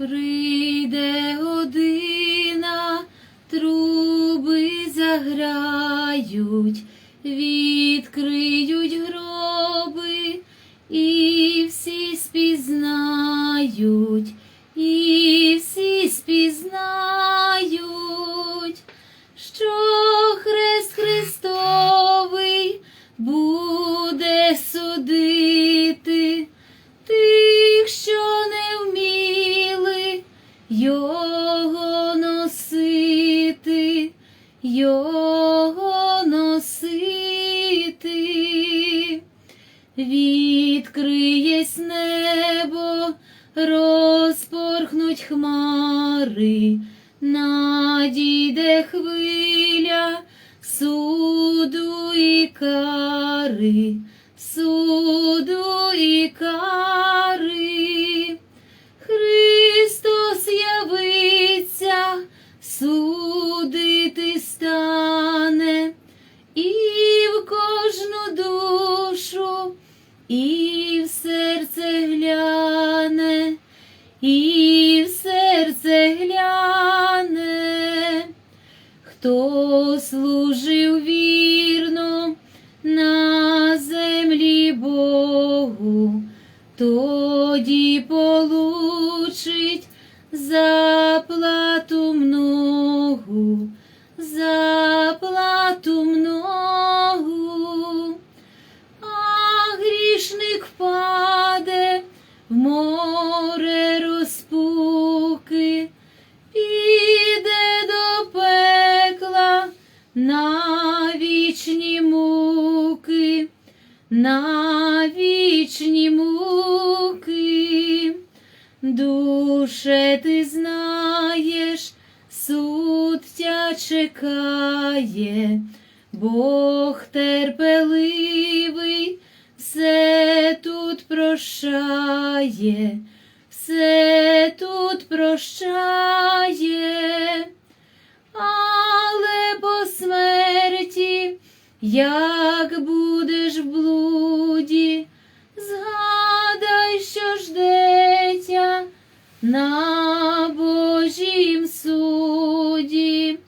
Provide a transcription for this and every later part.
Прийде година, труби заграють, відкриють гроби, і всі спізнають, і всі спізнають, що хрест Христовий буде судити його носити, його і на вічні муки, на вічні муки. Душе, ти знаєш, суд тя чекає, Бог терпеливий, все тут прощає, все тут прощає, смерті, як будеш в блуді, згадай, що ждеться на Божім суді,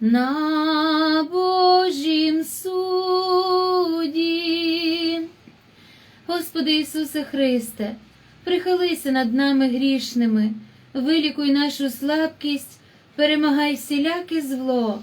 на Божім суді. Господи Ісусе Христе, прихилися над нами грішними, вилікуй нашу слабкість, перемагай всіляке зло,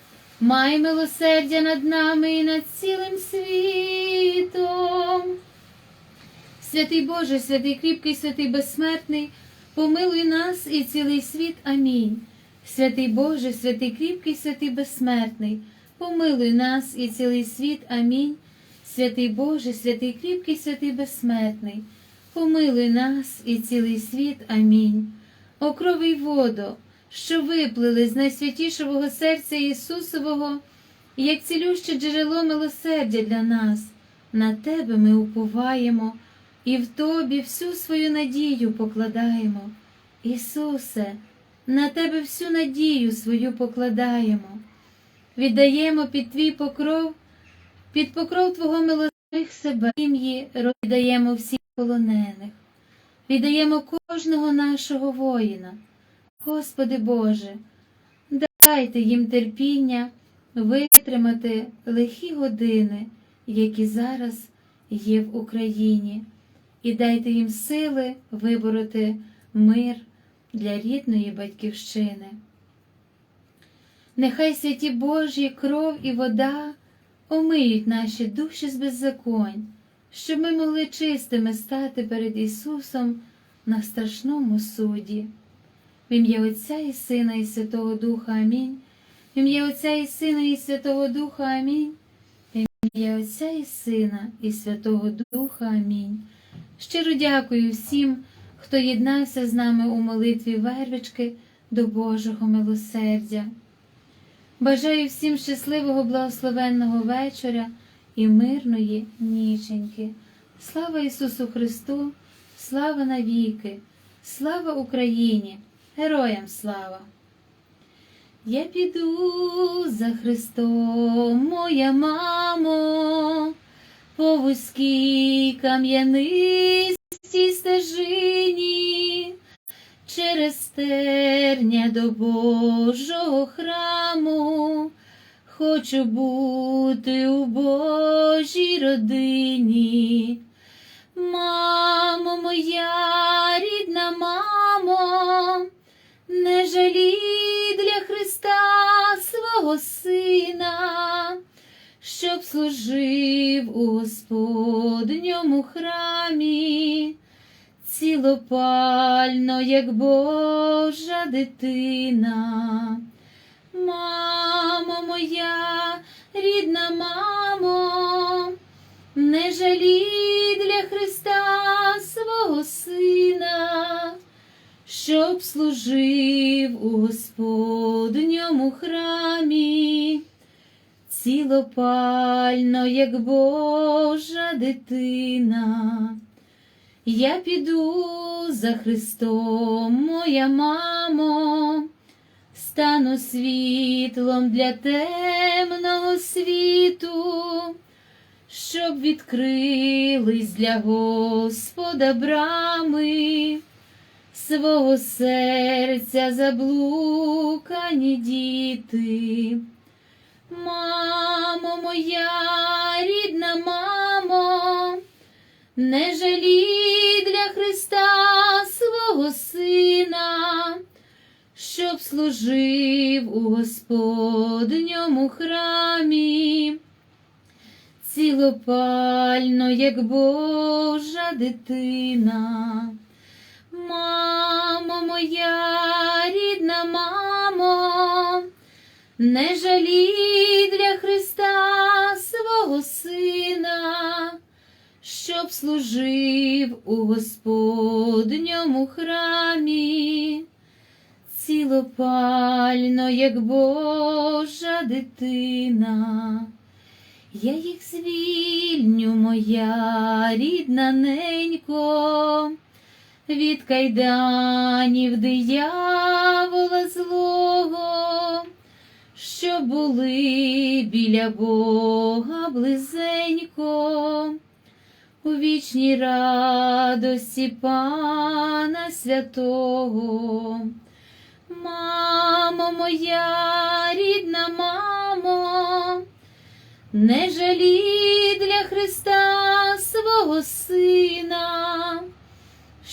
май милосердя над нами і над цілим світом. Святий Боже, святий кріпкий, святий безсмертний, помилуй нас і цілий світ. Амінь. Святий Боже, святий кріпкий, святий безсмертний, помилуй нас і цілий світ. Амінь. Святий Боже, святий кріпкий, святий безсмертний, помилуй нас і цілий світ. Амінь. О крови й воду, що виплили з найсвятішого серця Ісусового, як цілюще джерело милосердя для нас, на Тебе ми уповаємо і в Тобі всю свою надію покладаємо. Ісусе, на Тебе всю надію свою покладаємо, віддаємо під Твій покров, під покров Твого милосердих себе, ім'ї роздаємо всіх полонених, віддаємо кожного нашого воїна. Господи Боже, дайте їм терпіння витримати лихі години, які зараз є в Україні, і дайте їм сили вибороти мир для рідної батьківщини. Нехай святі Божі кров і вода омиють наші душі з беззаконь, щоб ми могли чистими стати перед Ісусом на страшному суді. В ім'я Отця і Сина, і Святого Духа Амінь. В ім'я Отця і Сина, і Святого Духа Амінь. В ім'я Отця і Сина, і Святого Духа Амінь. Щиро дякую всім, хто єднався з нами у молитві вервички до Божого милосердя. Бажаю всім щасливого благословенного вечора і мирної ніченьки. Слава Ісусу Христу, слава навіки, слава Україні, героям слава! Я піду за Христом, моя мамо, по вузькій кам'янистій стежині, через терня до Божого храму, хочу бути у Божій родині. Мамо моя рідна мамо, не жалій для Христа свого сина, щоб служив у Господньому храмі, цілопально, як Божа дитина. Мамо моя, рідна мамо, не жалій для Христа свого сина, щоб служив у Господньому храмі, цілопально, як Божа дитина. Я піду за Христом, моя мамо, стану світлом для темного світу, щоб відкрились для Господа брами свого серця заблукані діти. Мамо моя, рідна мамо, не жалій для Христа свого сина, щоб служив у Господньому храмі, цілопально, як Божа дитина. Мамо моя, рідна мамо, не жалій для Христа свого сина, щоб служив у Господньому храмі, цілопально, як Божа дитина. Я їх звільню, моя рідна ненько, від кайданів диявола злого, що були біля Бога близенько, у вічній радості Пана Святого. Мамо моя, рідна мамо, не жалій для Христа свого сина,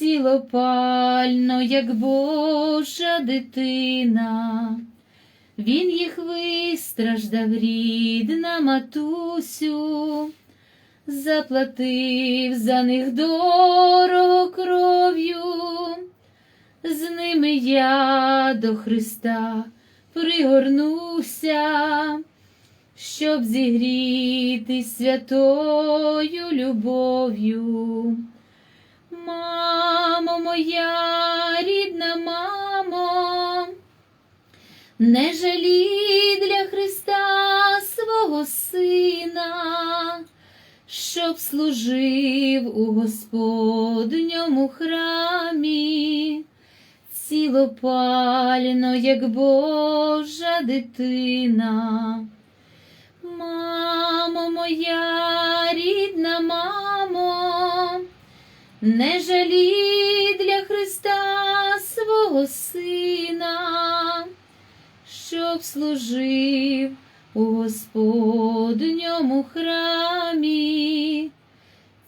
цілопально, як Божа дитина. Він їх вистраждав, рідна матусю, заплатив за них дорого кров'ю, з ними я до Христа пригорнуся, щоб зігрітись святою любов'ю. Мамо моя, рідна мамо, не жалій для Христа свого сина, щоб служив у Господньому храмі, цілопально, як Божа дитина. Мамо моя, рідна мамо, не жалій для Христа свого сина, щоб служив у Господньому храмі,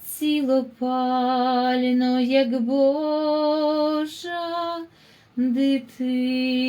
цілопально, як Божа дитина.